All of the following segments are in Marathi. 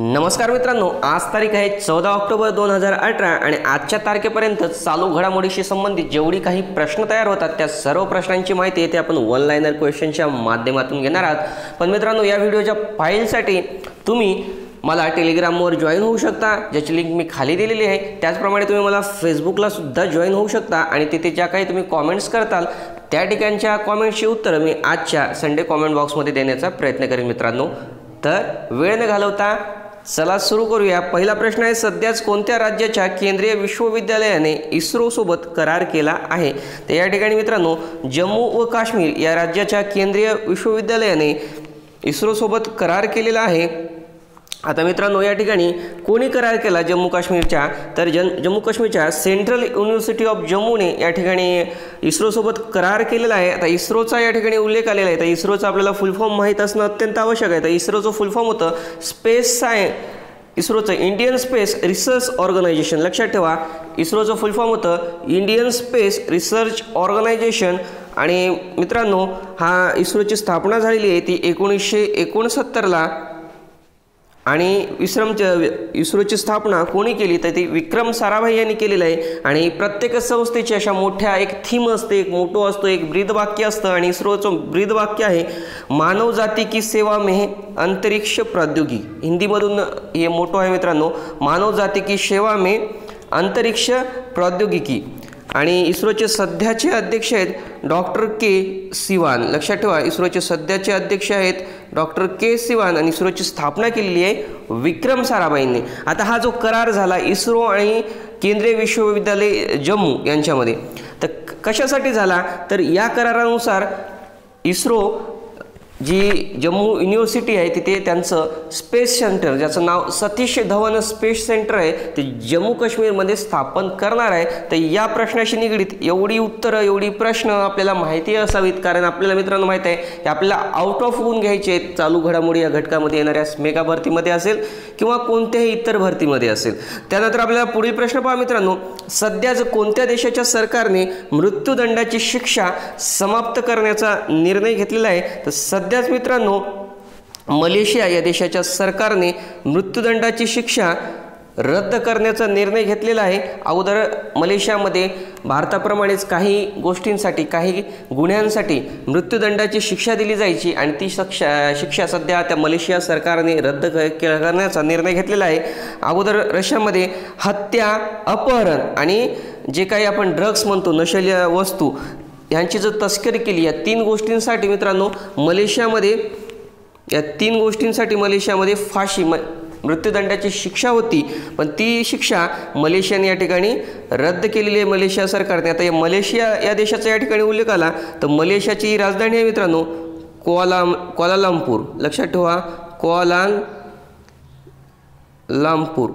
नमस्कार मित्रांनो आज तारीख आहे चौदा ऑक्टोबर दोन हजार अठरा आणि आजच्या तारखेपर्यंत चालू घडामोडीशी संबंधित जेवढी काही प्रश्न तयार होतात त्या सर्व प्रश्नांची माहिती येते आपण वन लाईनर क्वेश्चनच्या माध्यमातून घेणार आहात. पण मित्रांनो या व्हिडिओच्या फाईलसाठी तुम्ही मला टेलिग्रामवर जॉईन होऊ शकता ज्याची लिंक मी खाली दिलेली आहे. त्याचप्रमाणे तुम्ही मला फेसबुकला सुद्धा जॉईन होऊ शकता आणि तिथे ज्या काही तुम्ही कॉमेंट्स करताल त्या ठिकाणच्या कॉमेंट्सची उत्तरं मी आजच्या संडे कॉमेंट बॉक्समध्ये देण्याचा प्रयत्न करेन मित्रांनो. तर वेळ न घालवता चला सुरू करूया. पहिला प्रश्न आहे सध्याच कोणत्या राज्याच्या केंद्रीय विश्वविद्यालयाने इस्रोसोबत करार केला आहे? तर या ठिकाणी मित्रांनो जम्मू व काश्मीर या राज्याच्या केंद्रीय विश्वविद्यालयाने इस्रोसोबत करार केलेला आहे. आता मित्रांनो या ठिकाणी कोणी करार केला जम्मू काश्मीरच्या? तर जन जम्मू काश्मीरच्या सेंट्रल युनिव्हर्सिटी ऑफ जम्मूने या ठिकाणी इस्रोसोबत करार केलेला आहे. आता इस्रोचा या ठिकाणी उल्लेख आलेला आहे. तर इस्रोचा आपल्याला फुल फॉर्म माहीत असणं अत्यंत आवश्यक आहे. तर इस्रोचं फुल फॉर्म होतं स्पेस साय इस्रोचं इंडियन स्पेस रिसर्च ऑर्गनायझेशन लक्षात ठेवा इस्रोचं फुल फॉर्म होतं इंडियन स्पेस रिसर्च ऑर्गनायझेशन आणि मित्रांनो हा इस्रोची स्थापना झालेली आहे ती एकोणीसशे एकोणसत्तरला. आणि विश्रमच्या इस्रोची स्थापना कोणी केली? तर ती विक्रम साराभाई यांनी केलेलं आहे. आणि प्रत्येक संस्थेची अशा मोठ्या एक थीम असते एक मोठो असतो एक ब्रीदवाक्य असतं. आणि इस्रोचं ब्रीदवाक्य आहे मानव जाती की सेवा में अंतरिक्ष प्रौद्योगिकी. हिंदीमधून हे मोठो आहे मित्रांनो. मानव जाती की सेवा में अंतरिक्ष प्रौद्योगिकी. आणि इस्रोचे सध्याचे अध्यक्ष आहेत डॉक्टर के सिवान. लक्षात ठेवा इस्रोचे सध्याचे अध्यक्ष आहेत डॉक्टर के सिवान आणि इस्रोची स्थापना केलेली आहे विक्रम साराभाईंनी. आता हा जो करार झाला इस्रो आणि केंद्रीय विश्वविद्यालय जम्मू यांच्यामध्ये तर कशासाठी झाला? तर या करारानुसार इस्रो जी जम्मू युनिव्हर्सिटी आहे तिथे त्यांचं स्पेस सेंटर ज्याचं नाव सतीश धवन स्पेस सेंटर आहे ते जम्मू काश्मीरमध्ये स्थापन करणार आहे. तर या प्रश्नाशी निगडीत एवढी उत्तरं एवढी प्रश्न आपल्याला माहिती असावीत कारण आपल्याला मित्रांनो माहीत आहे की आपल्याला आउट ऑफ होऊन घ्यायचे आहेत. चालू घडामोडी या घटकामध्ये येणाऱ्या मेगा भरतीमध्ये असेल किंवा कोणत्याही इतर भरतीमध्ये असेल. त्यानंतर आपल्याला पुढील प्रश्न पहा मित्रांनो. सध्याच कोणत्या देशाच्या सरकारने मृत्यूदंडाची शिक्षा समाप्त करण्याचा निर्णय घेतलेला आहे तर सध्याच मित्रांनो मलेशिया या देशाच्या सरकारने मृत्यूदंडाची शिक्षा रद्द करण्याचा निर्णय घेतलेला आहे. अगोदर मलेशियामध्ये भारताप्रमाणेच काही गोष्टींसाठी काही गुन्ह्यांसाठी मृत्यूदंडाची शिक्षा दिली जायची आणि ती शिक्षा शिक्षा सध्या त्या मलेशिया सरकारने रद्द करण्याचा निर्णय घेतलेला आहे. अगोदर रशियामध्ये हत्या अपहरण आणि जे काही आपण ड्रग्स म्हणतो नशेल्या वस्तू यांची जर तस्करी केली या तीन गोष्टींसाठी मित्रांनो मलेशियामध्ये या तीन गोष्टींसाठी मलेशियामध्ये फाशी म मृत्यूदंडाची शिक्षा होती. पण ती शिक्षा मलेशियाने या ठिकाणी रद्द केलेली आहे मलेशिया सरकारने. आता या मलेशिया या देशाचा या ठिकाणी उल्लेख आला तर मलेशियाची राजधानी आहे मित्रांनो कोआलाम कोलालामपूर लक्षात ठेवा कोआलान लामपूर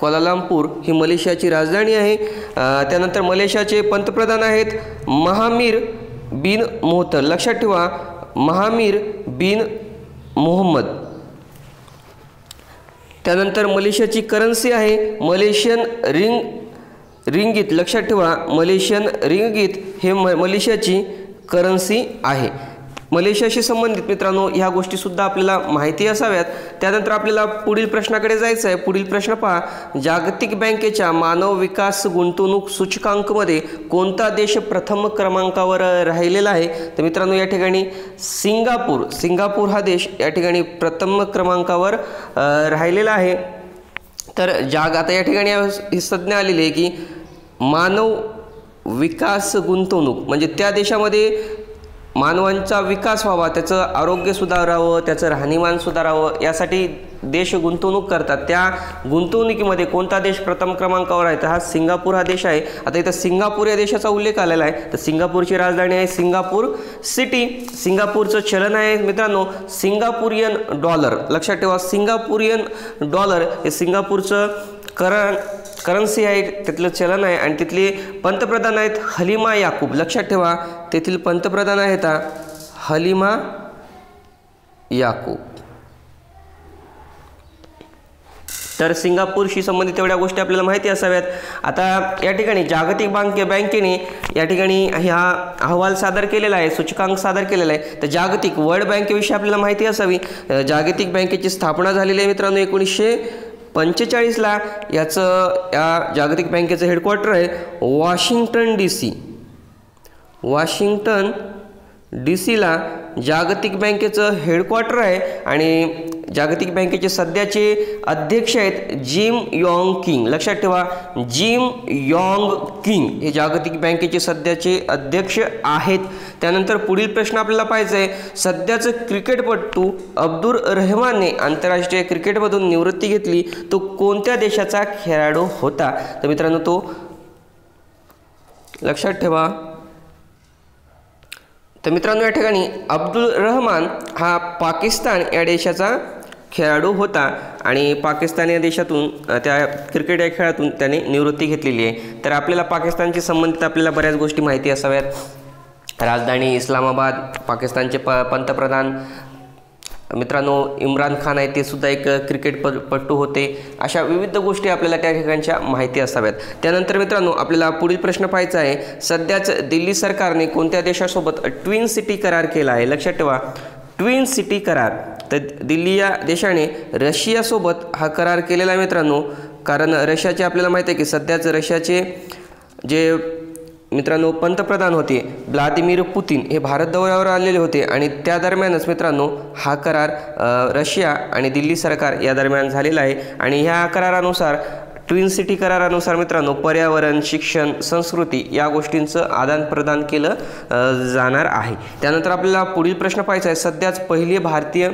कोलालामपूर ही मलेशियाची राजधानी आहे. त्यानंतर मलेशियाचे पंतप्रधान आहेत महामीर बिन मोहतर लक्षात ठेवा महामीर बिन मोहम्मद. त्यानंतर मलेशियाची करन्सी आहे मलेशियन रिंग रिंगीत. लक्षात ठेवा मलेशियन रिंगीत हे म मलेशियाची करन्सी आहे. मलेशियाशी संबंधित मित्रांनो ह्या गोष्टीसुद्धा आपल्याला माहिती असाव्यात. त्यानंतर आपल्याला पुढील प्रश्नाकडे जायचं आहे पुढील प्रश्न पहा. जागतिक बँकेच्या मानव विकास गुंतवणूक सूचकांकमध्ये कोणता देश प्रथम क्रमांकावर राहिलेला आहे? तर मित्रांनो या ठिकाणी सिंगापूर. सिंगापूर हा देश या ठिकाणी प्रथम क्रमांकावर राहिलेला आहे. तर जाग आता या ठिकाणी ही संज्ञा आलेली आहे की मानव विकास गुंतवणूक म्हणजे त्या देशामध्ये मानवांचा विकास व्हावा त्याचं आरोग्य सुधारावं त्याचं राहणीमान सुधारावं यासाठी देश गुंतवणूक करतात. त्या गुंतवणुकीमध्ये कोणता देश प्रथम क्रमांकावर आहे? तर हा सिंगापूर हा देश आहे. आता इथं सिंगापूर या देशाचा उल्लेख आलेला आहे. तर सिंगापूरची राजधानी आहे सिंगापूर सिटी. सिंगापूरचं चलन आहे मित्रांनो सिंगापुरियन डॉलर. लक्षात ठेवा सिंगापुरियन डॉलर हे सिंगापूरचं करण करन्सी आहे तिथलं चलन आहे आणि तिथले पंतप्रधान आहेत हलिमा याकूब. लक्षात ठेवा तेथील पंतप्रधान आहेत हलिमा याकूब. तर सिंगापूरशी संबंधित एवढ्या गोष्टी आपल्याला माहिती असाव्यात. आता या ठिकाणी जागतिक बँके बँकेने या ठिकाणी हा अहवाल सादर केलेला आहे सूचकांक सादर केलेला आहे. तर जागतिक वर्ल्ड बँकेविषयी आपल्याला माहिती असावी. जागतिक बँकेची स्थापना झालेली आहे मित्रांनो एकोणीसशे पंचेचाळीसला याचं या जागतिक बँकेचं हेडक्वार्टर आहे Washington D C. Washington D सीला जागतिक बँकेचं हेडक्वार्टर आहे आणि जागतिक बँकेचे सध्याचे अध्यक्ष आहेत जिम यॉंग किंग. लक्षात ठेवा जिम यॉंग किंग हे जागतिक बँकेचे सध्याचे अध्यक्ष आहेत. त्यानंतर पुढील प्रश्न आपल्याला पाहिजे आहे. सध्याचं क्रिकेटपटू अब्दुल रहमानने आंतरराष्ट्रीय क्रिकेटमधून निवृत्ती घेतली. तो कोणत्या देशाचा खेळाडू होता? तर मित्रांनो तो लक्षात ठेवा. तर मित्रांनो या ठिकाणी अब्दुल रहमान हा पाकिस्तान या देशाचा खेळाडू होता आणि पाकिस्तान या देशातून त्या क्रिकेट या खेळातून त्याने निवृत्ती घेतलेली आहे. तर आपल्याला पाकिस्तानशी संबंधित आपल्याला बऱ्याच गोष्टी माहिती असाव्यात. राजधानी इस्लामाबाद पाकिस्तानचे प पंतप्रधान मित्रांनो इम्रान खान आहे ते सुद्धा एक क्रिकेट पट्टू होते. अशा विविध गोष्टी आपल्याला त्या ठिकाणच्या माहिती असाव्यात. त्यानंतर मित्रांनो आपल्याला पुढील प्रश्न पाहायचा आहे. सध्याच दिल्ली सरकारने कोणत्या देशासोबत ट्विन सिटी करार केला आहे? लक्षात ठेवा. ट्विन सिटी करार. तर दिल्ली या देशाने रशियासोबत हा करार केलेला आहे मित्रांनो. कारण रशियाचे आपल्याला माहिती आहे की सध्याच रशियाचे जे मित्रांनो पंतप्रधान होते व्लादिमीर पुतीन हे भारत दौऱ्यावर आलेले होते आणि त्या दरम्यानच मित्रांनो हा करार रशिया आणि दिल्ली सरकार या दरम्यान झालेला आहे. आणि ह्या करारानुसार ट्विन सिटी करारानुसार मित्रांनो पर्यावरण शिक्षण संस्कृती या गोष्टींचं आदानप्रदान केलं जाणार आहे. त्यानंतर आपल्याला पुढील प्रश्न पाहायचा आहे. सध्याच पहिली भारतीय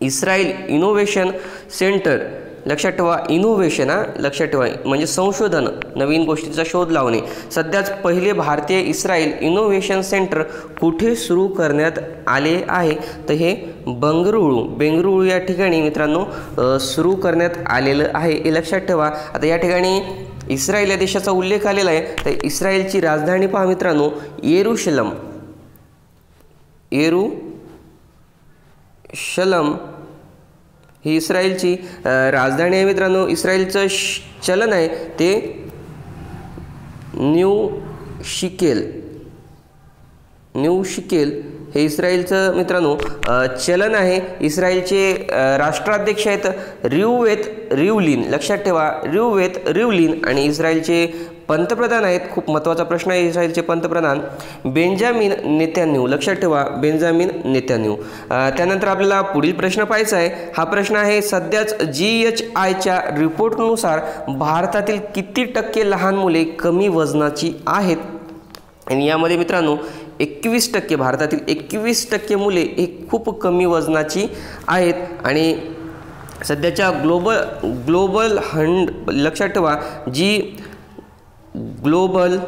इस्रायल इनोव्हेशन सेंटर. लक्षात ठेवा इनोव्हेशन हा? लक्षात ठेवा. म्हणजे संशोधन नवीन गोष्टीचा शोध लावणे. सध्याच पहिले भारतीय इस्रायल इनोव्हेशन सेंटर कुठे सुरू करण्यात आले आहे? तर हे बंगरुळू बेंगरुळू या ठिकाणी मित्रांनो सुरू करण्यात आलेलं आहे. हे लक्षात ठेवा. आता या ठिकाणी इस्रायल या देशाचा उल्लेख आलेला आहे. तर इस्रायलची राजधानी पहा मित्रांनो येरुशलम. येरू शलम ही इस्रायलची राजधानी आहे मित्रांनो. इस्रायलचं चलन आहे ते न्यू शिकेल. न्यू शिकेल हे इस्रायलचं मित्रांनो चलन आहे. इस्रायलचे राष्ट्राध्यक्ष आहेत रिववेत रिवलिन. लक्षात ठेवा रिववेत रिवलिन आणि इस्रायलचे पंतप्रधान आहेत खूप महत्त्वाचा प्रश्न आहे इस्रायलचे पंतप्रधान. बेंजामिन नेत्यान्यू लक्षात ठेवा बेंजामिन नेत्यान्यू त्यानंतर आपल्याला पुढील प्रश्न पाहायचा आहे. हा प्रश्न आहे सध्याच जी एच आयच्या रिपोर्टनुसार भारतातील किती टक्के लहान मुले कमी वजनाची आहेत? आणि यामध्ये मित्रांनो एकवीस टक्के भारतातील एकवीस टक्के मुले हे खूप कमी वजनाची आहेत. आणि सध्याच्या ग्लोबल ग्लोबल हंड लक्षात ठेवा जी ग्लोबल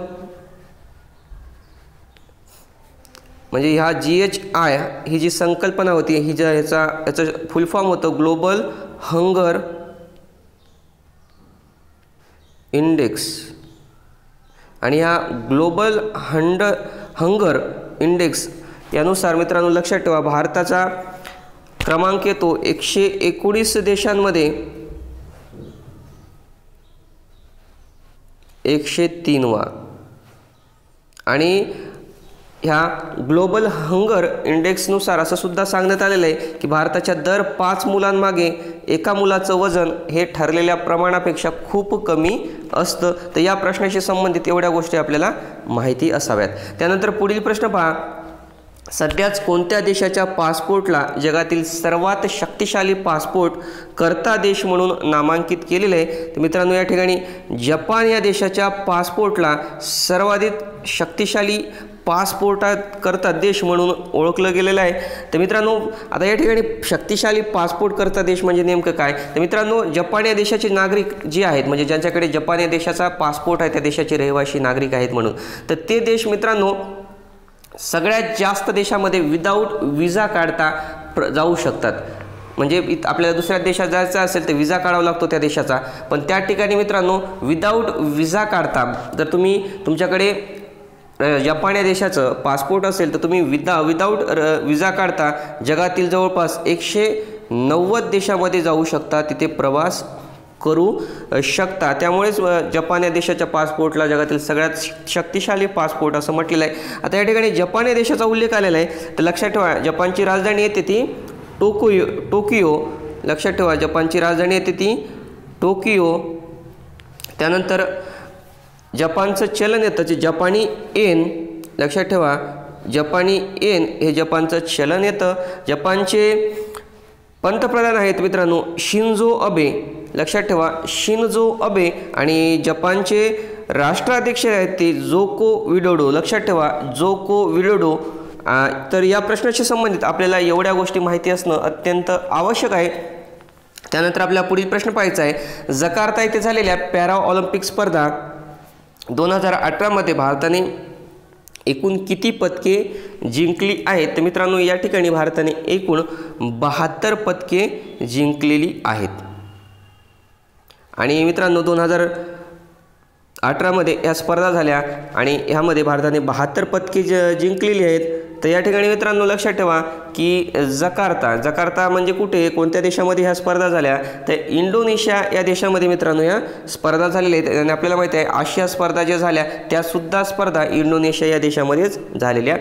म्हणजे ह्या जी एच आय ही जी संकल्पना होती ही ज्या ह्याचा याचं फुल फॉर्म होतं ग्लोबल हंगर इंडेक्स आणि ह्या ग्लोबल हंड हंगर इंडेक्स यानुसार मित्रांनो लक्षात ठेवा भारताचा क्रमांक येतो एकशे एकोणीस देशांमध्ये एकशे तीनवा आणि ह्या ग्लोबल हंगर इंडेक्सनुसार असं सुद्धा सांगण्यात आलेलं आहे की भारताच्या दर पाच मुलांमागे एका मुलाचं वजन हे ठरलेल्या प्रमाणापेक्षा खूप कमी असतं. तर या प्रश्नाशी संबंधित एवढ्या गोष्टी आपल्याला माहिती असाव्यात. त्यानंतर पुढील प्रश्न पहा. सध्याच कोणत्या देशाच्या पासपोर्टला जगातील सर्वात शक्तिशाली पासपोर्ट करता देश म्हणून नामांकित केलेलं आहे? तर मित्रांनो या ठिकाणी जपान या देशाच्या पासपोर्टला सर्वाधिक शक्तिशाली पासपोर्टात करता देश म्हणून ओळखलं गेलेलं आहे. तर मित्रांनो आता या ठिकाणी शक्तिशाली पासपोर्ट करता देश म्हणजे नेमकं काय? तर मित्रांनो जपान या देशाचे नागरिक जे आहेत म्हणजे ज्यांच्याकडे जपान या देशाचा पासपोर्ट आहे त्या देशाचे रहिवासी नागरिक आहेत म्हणून. तर ते देश मित्रांनो सगळ्यात जास्त देशामध्ये विदाऊट विजा काढता प्र जाऊ शकतात. म्हणजे इत आपल्याला दुसऱ्या देशात जायचं असेल तर विजा काढावा लागतो त्या देशाचा. पण त्या ठिकाणी मित्रांनो विदाऊट विजा काढता जर तुम्ही तुमच्याकडे जपान या देशाचं पासपोर्ट असेल तर तुम्ही विदा विदाऊट विजा काढता जगातील जवळपास एकशे नव्वद देशामध्ये जाऊ शकता तिथे प्रवास करू शकता. त्यामुळेच जपान या देशाच्या पासपोर्टला जगातील सगळ्यात शक्तिशाली पासपोर्ट असं म्हटलेलं आहे. आता या ठिकाणी जपान या देशाचा उल्लेख आलेला आहे. तर लक्षात ठेवा जपानची राजधानी येते ती टोकियो टोकियो. लक्षात ठेवा जपानची राजधानी येते ती टोकियो. त्यानंतर जपानचं चलन येतं जे जपानी एन लक्षात ठेवा जपानी एन हे जपानचं चलन येतं. जपानचे पंतप्रधान आहेत मित्रांनो शिंजो अबे. लक्षात ठेवा शिनजो अबे आणि जपानचे राष्ट्राध्यक्ष आहेत ते जोको विडोडो. लक्षात ठेवा जोको विडोडो. तर या प्रश्नाशी संबंधित आपल्याला एवढ्या गोष्टी माहिती असणं अत्यंत आवश्यक आहे. त्यानंतर आपल्या पुढील प्रश्न पाहायचा आहे. जकार्ता येथे झालेल्या पॅरा ऑलिम्पिक स्पर्धा दोन हजार अठरामध्ये भारताने एकूण किती पदके जिंकली आहेत? तर मित्रांनो या ठिकाणी भारताने एकूण बहात्तर पदके जिंकलेली आहेत. आणि मित्रांनो दोन हजार अठरामध्ये या स्पर्धा झाल्या आणि ह्यामध्ये भारताने बहात्तर पदके ज जिंकलेली आहेत. तर या ठिकाणी मित्रांनो लक्षात ठेवा की जकार्ता जकार्ता म्हणजे कुठे? कोणत्या देशामध्ये ह्या स्पर्धा झाल्या? तर इंडोनेशिया या देशामध्ये मित्रांनो या स्पर्धा झालेल्या आहेत. आणि आपल्याला माहिती आहे आशिया स्पर्धा ज्या झाल्या त्यासुद्धा स्पर्धा इंडोनेशिया या देशामध्येच झालेल्या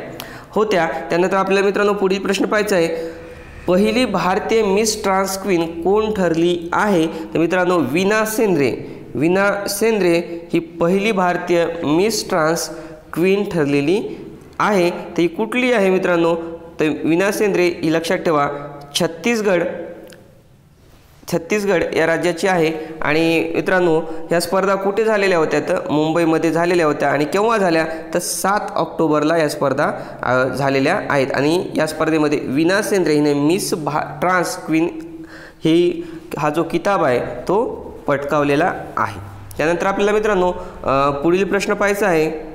होत्या. त्यानंतर आपल्याला मित्रांनो पुढील प्रश्न पाहायचा आहे. पहिली भारतीय मिस ट्रान्स क्वीन कोण ठरली आहे? तर मित्रांनो विना सेंद्रे. विना सेंद्रे ही पहिली भारतीय मिस ट्रान्स क्वीन ठरलेली आहे. तर ही कुठली आहे मित्रांनो? तर विना सेंद्रे ही लक्षात ठेवा छत्तीसगड छत्तीसगड या राज्याची आहे. आणि मित्रांनो ह्या स्पर्धा कुठे झालेल्या होत्या तर मुंबईमध्ये झालेल्या होत्या. आणि केव्हा झाल्या तर सात ऑक्टोबरला या स्पर्धा झालेल्या आहेत. आणि या स्पर्धेमध्ये विना सेंद्रे हिने मिस भा ट्रान्स क्वीन ही हा जो किताब आहे तो पटकावलेला आहे. त्यानंतर आपल्याला मित्रांनो पुढील प्रश्न पाहायचा आहे.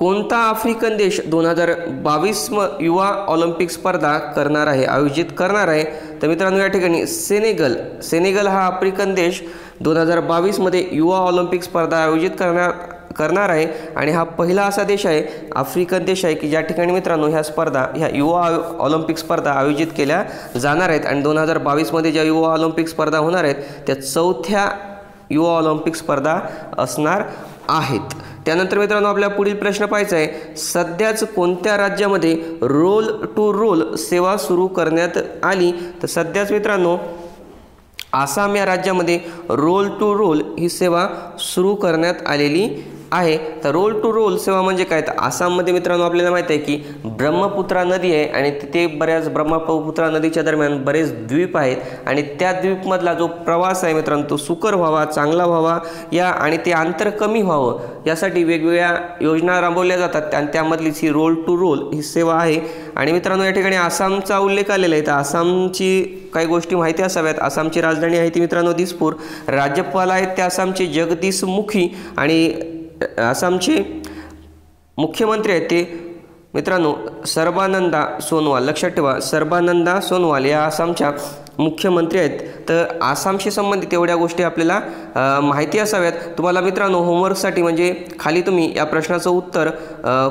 कोणता आफ्रिकन देश दोन हजार बावीस म युवा ऑलिम्पिक स्पर्धा करणार आहे आयोजित करणार आहे? तर मित्रांनो या ठिकाणी सेनेगल सेनेगल हा आफ्रिकन देश दोन हजार बावीसमध्ये युवा ऑलिम्पिक स्पर्धा आयोजित करणार करणार आहे. आणि हा पहिला असा देश आहे आफ्रिकन देश आहे की ज्या ठिकाणी मित्रांनो ह्या स्पर्धा ह्या युवा ऑलिम्पिक स्पर्धा आयोजित केल्या जाणार आहेत. आणि दोन हजार बावीसमध्ये ज्या युवा ऑलिम्पिक स्पर्धा होणार आहेत त्या चौथ्या युवा ऑलिम्पिक स्पर्धा असणार आहेत. त्यानंतर मित्रांनो आपल्या पुढील प्रश्न पाहायचा आहे. सध्याच कोणत्या राज्यामध्ये रोल टू रोल सेवा सुरू करण्यात आली? तर सध्याच मित्रांनो आसाम या राज्यामध्ये रोल टू रोल ही सेवा सुरू करण्यात आलेली आहे. तर रोल टू रोल सेवा म्हणजे काय? तर आसाममध्ये मित्रांनो आपल्याला माहिती आहे की ब्रह्मपुत्रा नदी आहे आणि तिथे बऱ्याच ब्रह्मपुत्रा नदीच्या दरम्यान बरेच द्वीप आहेत. आणि त्या द्वीपमधला जो प्रवास आहे मित्रांनो तो सुकर व्हावा चांगला व्हावा या आणि ते अंतर कमी व्हावं यासाठी वेगवेगळ्या योजना राबवल्या जातात. आणि त्यामधलीच ही रोल टू रोल ही सेवा आहे. आणि मित्रांनो या ठिकाणी आसामचा उल्लेख आलेला आहे. तर आसामची काही गोष्टी माहिती असाव्यात. आसामची राजधानी आहे ती मित्रांनो दिसपूर. राज्यपाल आहेत ते आसामचे जगदीश मुखी आणि आसामचे मुख्यमंत्री आहेत ते. मित्रांनो सर्बानंदा सोनवाल लक्षात ठेवा सर्बानंदा सोनवाल या आसामच्या मुख्यमंत्री आहेत. तर आसामशी संबंधित एवढ्या गोष्टी आपल्याला माहिती असाव्यात. तुम्हाला मित्रांनो होमवर्कसाठी म्हणजे खाली तुम्ही या प्रश्नाचं उत्तर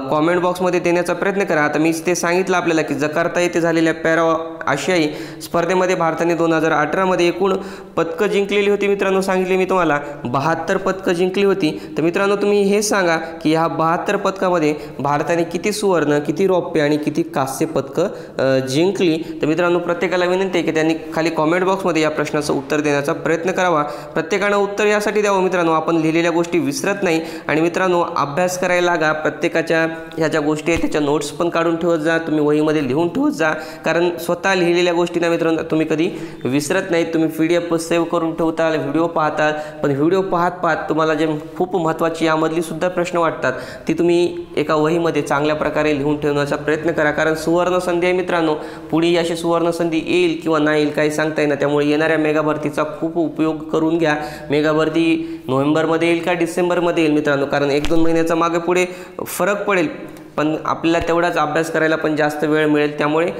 कॉमेंट बॉक्समध्ये देण्याचा प्रयत्न करा. आता मी ते सांगितलं आपल्याला की जकार्ता येथे झालेल्या पॅरा आशियाई स्पर्धेमध्ये भारताने दोन हजार अठरामध्ये एकूण पदकं जिंकलेली होती मित्रांनो सांगितले मी तुम्हाला. बहात्तर पदकं जिंकली होती. तर मित्रांनो तुम्ही हे सांगा की ह्या बहात्तर पदकामध्ये भारताने किती सुवर्ण किती रौप्य आणि किती कांस्य पदकं जिंकली? तर मित्रांनो प्रत्येकाला विनंती आहे की त्यांनी खाली कॉमेंट बॉक्समध्ये या प्रश्नाचं उत्तर देण्याचा प्रयत्न करावा. प्रत्येकानं उत्तर यासाठी द्यावं. मित्रांनो आपण लिहिलेल्या गोष्टी विसरत नाही. आणि मित्रांनो अभ्यास करायला लागा. प्रत्येकाच्या ह्या ज्या गोष्टी आहेत त्याच्या नोट्स पण काढून ठेवत जा. तुम्ही वहीमध्ये लिहून ठेवत जा. कारण स्वतः लिहिलेल्या गोष्टींना मित्रांनो तुम्ही कधी विसरत नाही. तुम्ही पी डी एफ सेव्ह करून ठेवताल व्हिडिओ पाहताल. पण व्हिडिओ पाहत पाहत तुम्हाला जे खूप महत्त्वाची यामधली सुद्धा प्रश्न वाटतात ती तुम्ही एका वहीमध्ये चांगल्या प्रकारे लिहून ठेवण्याचा प्रयत्न करा. कारण सुवर्ण संधी आहे मित्रांनो. पुढे अशी सुवर्ण संधी येईल किंवा नाही येईल काही सांगता येणार त्यामुळे येणाऱ्या मेगा भरतीचा खूप उपयोग करून घ्या. मेगा भरती नोव्हेंबरमध्ये येईल का डिसेंबरमध्ये येईल मित्रांनो? कारण एक दोन महिन्याचा मागे पुढे फरक पडेल. पण आपल्याला तेवढाच अभ्यास करायला पण जास्त वेळ मिळेल. त्यामुळे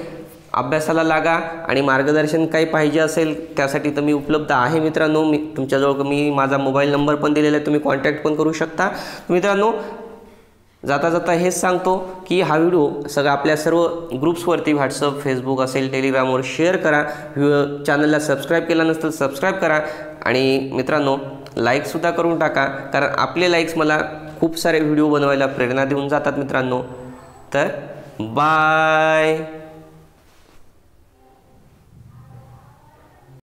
अभ्यासाला लागा आणि मार्गदर्शन काही पाहिजे असेल त्यासाठी तर मी उपलब्ध आहे मित्रांनो. मी तुमच्याजवळ मी माझा मोबाईल नंबर पण दिलेला आहे. तुम्ही कॉन्टॅक्ट पण करू शकता. मित्रांनो जाता जाता हेच सांगतो की हा व्हिडिओ सगळा आपल्या सर्व ग्रुप्सवरती व्हॉट्सअप फेसबुक असेल टेलिग्रामवर शेअर करा. चॅनलला सबस्क्राईब केला नसतं सबस्क्राईब करा. आणि मित्रांनो लाईकसुद्धा करून टाका. कारण आपले लाईक्स मला खूप सारे व्हिडिओ बनवायला प्रेरणा देऊन जातात मित्रांनो. तर बाय